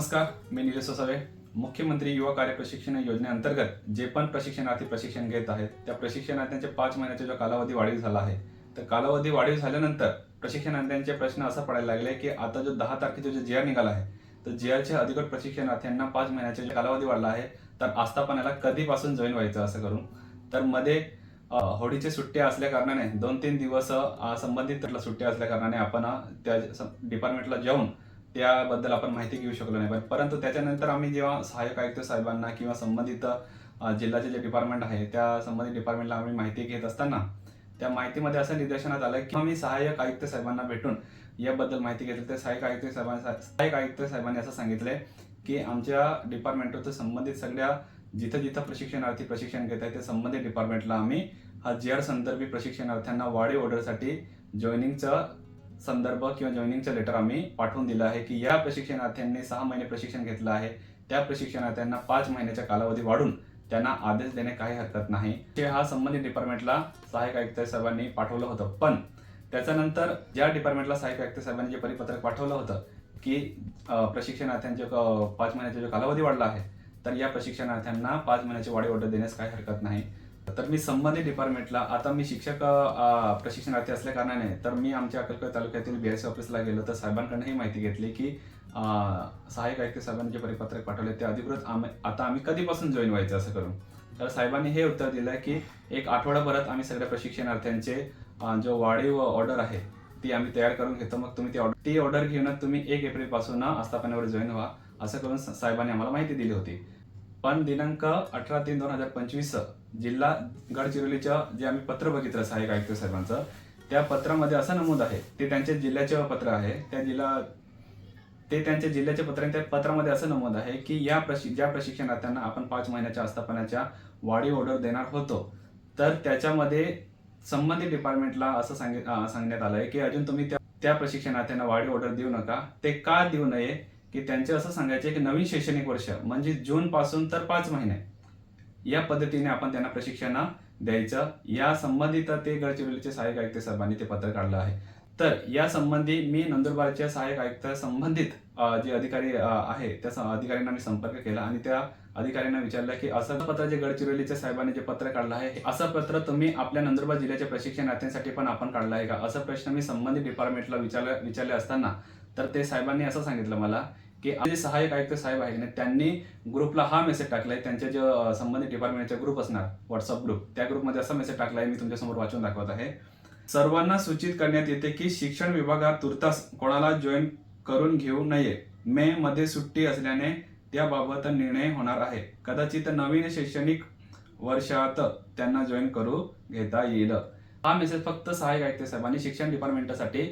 नमस्कार मी निलेश सोसावे मुख्यमंत्री युवा कार्य प्रशिक्षण योजनेअंतर्गत जे पण प्रशिक्षणार्थी प्रशिक्षण घेत आहेत त्या प्रशिक्षणार्थ्यांचे पाच महिन्याचा जो कालावधी वाढीव झाला आहे तर कालावधी वाढीव झाल्यानंतर प्रशिक्षणार्थ्यांचे प्रश्न असा पडायला लागले की आता जो दहा तारखेचा जो जे आर निघाला आहे तर जे आरच्या अधिकृत प्रशिक्षणार्थ्यांना पाच महिन्याचा जो कालावधी वाढला आहे तर आस्थापनाला कधीपासून जॉईन व्हायचं असं करून तर मध्ये होळीचे सुट्ट्या असल्या कारणाने दोन तीन दिवस संबंधित सुट्ट्या असल्या कारणाने आपण त्या डिपार्टमेंटला जाऊन त्याबद्दल आपण माहिती घेऊ शकलो नाही. पण परंतु त्याच्यानंतर आम्ही जेव्हा सहाय्यक आयुक्त साहेबांना किंवा संबंधित जिल्ह्याचे जे डिपार्टमेंट आहे त्या संबंधित डिपार्टमेंटला आम्ही माहिती घेत असताना त्या माहितीमध्ये असं निदर्शनात आलं की आम्ही सहाय्यक आयुक्त साहेबांना भेटून याबद्दल माहिती घेतली. तर सहाय्यक आयुक्त साहेबांना सहाय्यक आयुक्त साहेबांनी असं सांगितलंय की आमच्या डिपार्टमेंटचं संबंधित सगळ्या जिथं जिथं प्रशिक्षणार्थी प्रशिक्षण घेत आहे त्या संबंधित डिपार्टमेंटला आम्ही हा जेड आर संदर्भी प्रशिक्षणार्थ्यांना वाढीव ऑर्डरसाठी जॉईनिंगचं संदर्भ किंवा जॉईनिंगचं लेटर आम्ही पाठवून दिलं आहे की या प्रशिक्षणार्थ्यांनी सहा महिने प्रशिक्षण घेतलं आहे. त्या प्रशिक्षणार्थ्यांना पाच महिन्याच्या कालावधी वाढून त्यांना आदेश देणे काही हरकत नाही. ते हा संबंधित डिपार्टमेंटला सहाय्यक आयुक्त साहेबांनी पाठवलं होतं. पण त्याच्यानंतर ज्या डिपार्टमेंटला सहाय्यक आयुक्त साहेबांनी जे परिपत्रक पाठवलं होतं की प्रशिक्षणार्थ्यांचे पाच महिन्याचा जो कालावधी वाढला आहे तर या प्रशिक्षणार्थ्यांना पाच महिन्याची वाढीव ऑर्डर देण्यास काही हरकत नाही. तर मी संबंधित डिपार्टमेंटला आता मी शिक्षक प्रशिक्षणार्थी असल्या कारणाने तर मी आमच्या अक्कलकोट तालुक्यातील बी एस ऑफिसला गेलो तर साहेबांकडून ही माहिती घेतली की सहाय्यक आयुक्त साहेबांनी जे परिपत्रक पाठवले ते अधिकृत आम्ही आता आम्ही कधीपासून जॉईन व्हायचं असं करून. तर साहेबांनी हे उत्तर दिलं की एक आठवडाभरात आम्ही सगळ्या प्रशिक्षणार्थ्यांचे जो वाढीव ऑर्डर आहे ती आम्ही तयार करून घेतो. मग तुम्ही ती ऑर्डर ती ऑर्डर घेऊन तुम्ही एक एप्रिलपासून आस्थापनावर जॉईन व्हा असं करून साहेबांनी आम्हाला माहिती दिली होती. पण दिनांक अठरा तीन दोन हजार पंचवीस जिल्हा गडचिरोलीच्या जे आम्ही पत्र बघितलं सहाय्यक आयुक्त साहेबांचं त्या पत्रामध्ये असं नमूद आहे ते त्यांच्या जिल्ह्याचे पत्र आहे त्या जिल्हा ते त्यांच्या जिल्ह्याचे पत्र त्या पत्रामध्ये असं नमूद आहे की या प्रशि ज्या प्रशिक्षणार्थ्यांना आपण पाच महिन्याच्या आस्थापनाच्या वाढीव ऑर्डर देणार होतो तर त्याच्यामध्ये संबंधित डिपार्टमेंटला असं सांगित सांगण्यात सांगण्यात आलंय की अजून तुम्ही त्या त्या प्रशिक्षणार्थ्यांना वाढीव ऑर्डर देऊ नका ते का देऊ नये की त्यांचे असं सांगायचे की नवीन शैक्षणिक वर्ष म्हणजे जून पासून तर पाच महिने या पद्धतीने आपण त्यांना प्रशिक्षण द्यायचं. या संबंधित ते गडचिरोलीचे सहाय्यक आयुक्त साहेबांनी ते पत्र काढलं आहे. तर या संबंधी मी नंदुरबारच्या सहाय्यक आयुक्त संबंधित जे अधिकारी आहे त्या अधिकाऱ्यांना मी संपर्क केला आणि त्या अधिकाऱ्यांना विचारलं की असं पत्र जे गडचिरोलीच्या साहेबांनी जे पत्र काढलं आहे असं पत्र तुम्ही आपल्या नंदुरबार जिल्ह्याच्या प्रशिक्षणार्थ्यांसाठी पण आपण काढलं आहे का? असा प्रश्न मी संबंधित डिपार्टमेंटला विचारला विचारले असताना तर ते साहेबांनी असं सांगितलं मला की जे सहाय्यक आयुक्त साहेब आहे ना त्यांनी ग्रुपला हा मेसेज टाकलाय. त्यांच्या जे संबंधित डिपार्टमेंटचा ग्रुप असणार व्हॉट्सअप ग्रुप त्या ग्रुपमध्ये असा मेसेज टाकलाय मी तुमच्यासमोर वाचून दाखवत आहे. सर्वांना सूचित करण्यात येते की शिक्षण विभागात तुर्तास कोणाला जॉईन करून घेऊ नये. मे मध्ये सुट्टी असल्याने त्याबाबत निर्णय होणार आहे. कदाचित नवीन शैक्षणिक वर्षात त्यांना जॉईन करू घेता येईल. हा मेसेज फक्त सहाय्यक आयुक्त साहेबांनी शिक्षण डिपार्टमेंटसाठी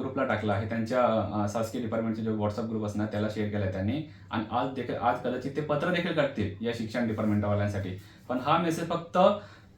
ग्रुपला टाकला आहे. त्यांच्या शासकीय डिपार्टमेंटचे जो व्हॉट्सअप ग्रुप असणार त्याला शेअर केला त्यांनी. आणि आज देखील आज कदाचित ते पत्र देखील काढतील या शिक्षण डिपार्टमेंटवाल्यांसाठी पण हा मेसेज फक्त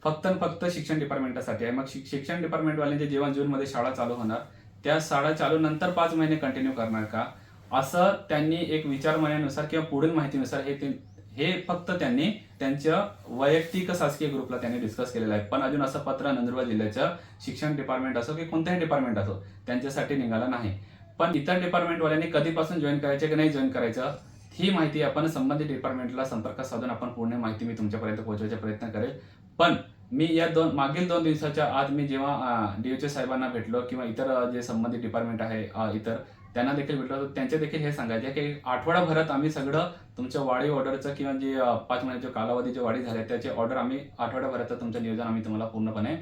फक्त फक्त शिक्षण डिपार्टमेंटसाठी आहे. मग शिक्षण डिपार्टमेंटवाल्यांचे जेव्हा जूनमध्ये शाळा चालू होणार. त्या शाळा चालू नंतर पाच महिने कंटिन्यू करणार का? असं त्यांनी एक विचारमण्यानुसार किंवा पुढील माहितीनुसार हे ते- हे फक्त त्यांनी त्यांच्या वैयक्तिक शासकीय ग्रुपला त्यांनी डिस्कस केलेलं आहे. पण अजून असं पत्र नंदुरबार जिल्ह्याचं शिक्षण डिपार्टमेंट असो की कोणत्याही डिपार्टमेंट असो त्यांच्यासाठी निघालं नाही. पण इतर डिपार्टमेंटवाल्यांनी कधीपासून जॉईन करायचं की नाही जॉईन करायचं ही माहिती आपण संबंधित डिपार्टमेंटला संपर्क साधून आपण पूर्ण माहिती मी तुमच्यापर्यंत पोहोचवायचा प्रयत्न करेल. पण मी या दोन मागील दोन दिवसाच्या आज मी जेव्हा डीओचे साहेबांना भेटलो किंवा इतर जे संबंधित डिपार्टमेंट आहे इतर त्यांना देखील भेटलो त्यांचे देखील हे सांगायचे की आठवडाभरात आम्ही सगळं तुमच्या वाढी ऑर्डरचं किंवा जे पाच महिन्याच्या कालावधी जे वाढी झाले त्याचे ऑर्डर आम्ही आठवड्याभरात तुमचं नियोजन आम्ही तुम्हाला पूर्णपणे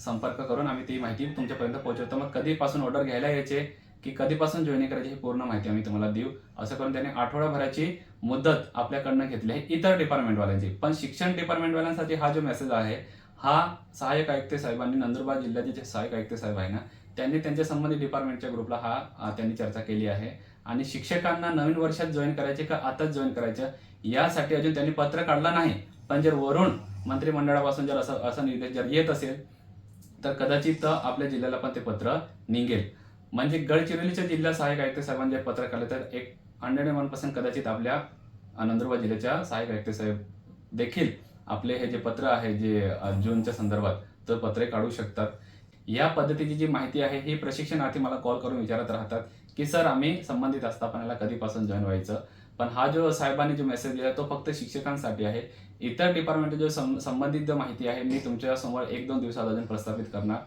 संपर्क करून आम्ही ती माहिती तुमच्यापर्यंत पोहोचवतो. मग कधीपासून ऑर्डर घ्यायला यायचे की कधीपासून जॉईनिंग करायची ही पूर्ण माहिती आम्ही तुम्हाला देऊ. असं करून त्यांनी आठवडाभराची मुदत आपल्याकडनं घेतली आहे इतर डिपार्टमेंटवाल्यांची. पण शिक्षण डिपार्टमेंटवाल्यांसाठी हा जो मेसेज आहे हा सहाय्यक आयुक्त साहेबांनी नंदुरबार जिल्ह्याचे जे सहाय्यक आयुक्त साहेब आहे ना त्यांनी त्यांच्या संबंधित डिपार्टमेंटच्या ग्रुपला हा त्यांनी चर्चा केली आहे. आणि शिक्षकांना नवीन वर्षात जॉईन करायचे का आताच जॉईन करायचं यासाठी अजून त्यांनी पत्र काढलं नाही. पण जर वरून मंत्रिमंडळापासून जर असं असा निर्देश जर येत असेल तर कदाचित आपल्या जिल्ह्याला पण ते पत्र निघेल. म्हणजे गडचिरोलीच्या जिल्हा सहाय्यक आयुक्त साहेबांनी जे पत्र काढलं तर एक हंड्रेड अँड वन पर्सेंट कदाचित आपल्या नंदुरबार जिल्ह्याच्या सहाय्यक आयुक्त साहेब देखील आपले हे जे पत्र आहे जे जूनच्या संदर्भात तर पत्रे काढू शकतात. या पद्धतीची जी माहिती आहे ही प्रशिक्षणार्थी मला कॉल करून विचारत राहतात की सर आम्ही संबंधित आस्थापनाला कधीपासून जॉईन व्हायचं? पण हा जो साहेबांनी जो मेसेज दिला तो फक्त शिक्षकांसाठी आहे. इतर डिपार्टमेंट जो सं- संबंधित जो माहिती आहे मी तुमच्यासमोर एक दोन दिवसात अजून प्रस्थापित करणार.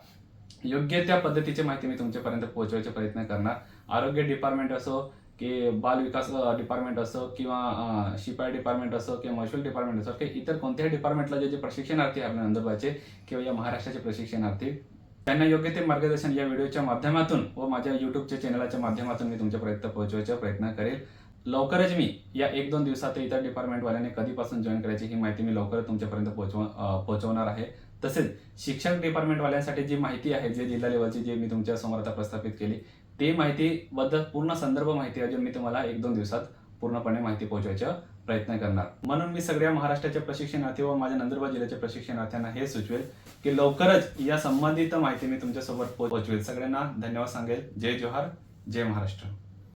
योग्य त्या पद्धतीची माहिती मी तुमच्यापर्यंत पोहोचवायचा प्रयत्न करणार. आरोग्य डिपार्टमेंट असो की बाल विकास डिपार्टमेंट असो किंवा शिपाई डिपार्टमेंट असो किंवा महसूल डिपार्टमेंट असो की इतर कोणत्याही डिपार्टमेंटला जे जे प्रशिक्षणार्थी आपल्या नंदुरबारचे किंवा या महाराष्ट्राचे प्रशिक्षणार्थी त्यांना योग्य ते मार्गदर्शन या व्हिडिओच्या माध्यमातून व माझ्या युट्यूबच्या चॅनलच्या माध्यमातून मी तुमच्यापर्यंत पोहोचवायचा प्रयत्न करेल. लवकरच मी या एक दोन दिवसात इतर डिपार्टमेंटवाल्याने कधीपासून जॉईन करायची ही माहिती मी लवकर तुमच्यापर्यंत पोहोचव पोहोचवणार आहे. तसेच शिक्षक डिपार्टमेंटवाल्यांसाठी जी माहिती आहे जे जिल्हा लेवलची जी मी तुमच्यासमोर आता प्रस्थापित केली ते माहितीबद्दल पूर्ण संदर्भ माहिती अजून मी तुम्हाला एक दोन दिवसात पूर्णपणे माहिती पोहोचवायचं प्रयत्न करणार. म्हणून मी सगळ्या महाराष्ट्राच्या प्रशिक्षणार्थी व माझ्या नंदुरबार जिल्ह्याच्या प्रशिक्षणार्थ्यांना हे सुचवेल की लवकरच या संबंधित माहिती मी तुमच्यासोबत पोहोचवेल सगळ्यांना धन्यवाद सांगेल. जय जोहार. जय महाराष्ट्र.